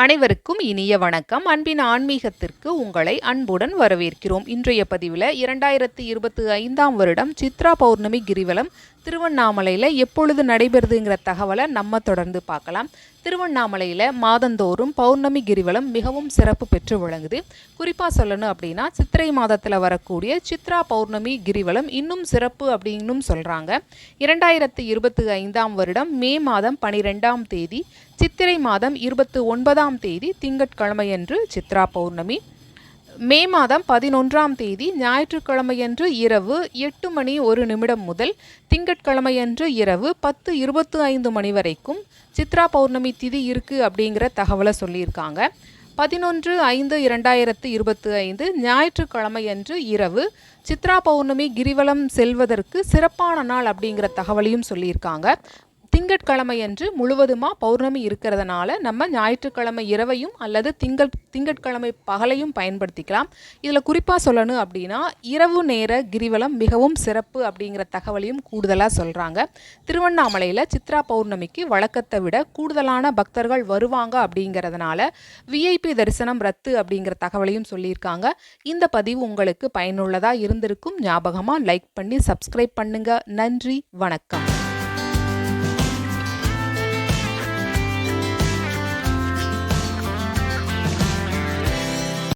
அனைவருக்கும் இனிய வணக்கம். அன்பின் ஆன்மீகத்திற்கு உங்களை அன்புடன் வரவேற்கிறோம். இன்றைய பதிவில் இரண்டாயிரத்தி இருபத்தி ஐந்தாம் வருடம் சித்ரா பௌர்ணமி கிரிவலம் திருவண்ணாமலையில் எப்பொழுது நடைபெறுதுங்கிற தகவலை நம்ம தொடர்ந்து பார்க்கலாம். திருவண்ணாமலையில் மாதந்தோறும் பௌர்ணமி கிரிவலம் மிகவும் சிறப்பு பெற்று விளங்குது. குறிப்பாக சொல்லணும் அப்படின்னா சித்திரை மாதத்தில் வரக்கூடிய சித்ரா பௌர்ணமி கிரிவலம் இன்னும் சிறப்பு அப்படின்னும் சொல்கிறாங்க இரண்டாயிரத்தி இருபத்தி ஐந்தாம் வருடம் மே மாதம் பனிரெண்டாம் தேதி சித்திரை மாதம் இருபத்தி ஒன்பதாம் தேதி திங்கட்கிழமையன்று சித்ரா பௌர்ணமி. மே மாதம் பதினொன்றாம் தேதி ஞாயிற்றுக்கிழமையன்று இரவு எட்டு மணி ஒரு நிமிடம் முதல் திங்கட்கிழமையன்று இரவு பத்து இருபத்து ஐந்து மணி வரைக்கும் சித்ரா பௌர்ணமி திதி இருக்குது அப்படிங்கிற தகவலை சொல்லியிருக்காங்க. பதினொன்று ஐந்து இரண்டாயிரத்து இருபத்தி ஐந்து ஞாயிற்றுக்கிழமையன்று இரவு சித்ரா பௌர்ணமி கிரிவலம் செல்வதற்கு சிறப்பான நாள் அப்படிங்கிற தகவலையும் சொல்லியிருக்காங்க. திங்கட்கிழமையன்று முழுவதுமாக பௌர்ணமி இருக்கிறதுனால நம்ம ஞாயிற்றுக்கிழமை இரவையும் அல்லது திங்கள் திங்கட்கிழமை பகலையும் பயன்படுத்திக்கலாம். இதில் குறிப்பாக சொல்லணும் அப்படின்னா இரவு நேர கிரிவலம் மிகவும் சிறப்பு அப்படிங்கிற தகவலையும் கூடுதலாக சொல்கிறாங்க திருவண்ணாமலையில் சித்ரா பௌர்ணமிக்கு வழக்கத்தை விட கூடுதலான பக்தர்கள் வருவாங்க அப்படிங்கிறதுனால விஐபி தரிசனம் ரத்து அப்படிங்கிற தகவலையும் சொல்லியிருக்காங்க. இந்த பதிவு உங்களுக்கு பயனுள்ளதாக இருந்திருக்கும். ஞாபகமாக லைக் பண்ணி சப்ஸ்கிரைப் பண்ணுங்கள் நன்றி வணக்கம்.